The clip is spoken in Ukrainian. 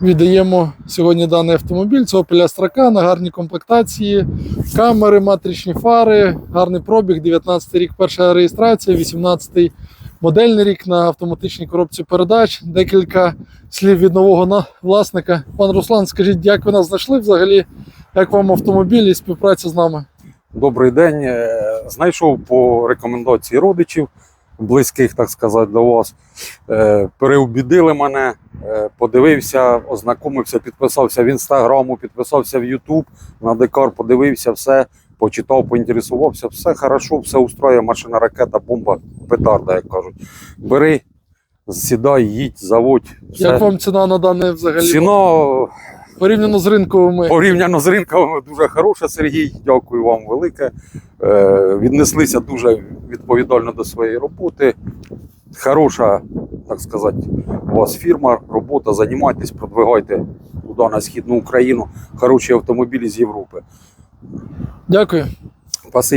віддаємо сьогодні даний автомобіль. Це Opel Astra на гарній комплектації, камери, матричні фари, гарний пробіг, 19 рік перша реєстрація, 18 модельний рік на автоматичній коробці передач. Декілька слів від нового власника. Пан Руслан, скажіть, як ви нас знайшли взагалі? Як вам автомобіль і співпраця з нами? Добрий день. Е, Знайшов по рекомендації родичів, близьких, так сказати, до вас. Е, Переубідили мене, подивився, ознакомився, підписався в інстаграму, підписався в Ютуб, на Декар подивився, все, почитав, поінтересувався, все хорошо, все устроює, машина, ракета, бомба, петарда, як кажуть. Бери, сідай, їдь, заводь. Все. Як вам ціна на дане взагалі? Ціна Порівняно з ринковими. Порівняно з ринками дуже хороша, Сергій. Дякую вам велике. Е, віднеслися дуже відповідально до своєї роботи. Хороша, так сказати, у вас фірма, робота, займайтесь, продвигайте туди на Східну Україну. Хороші автомобілі з Європи. Дякую. Спасибі.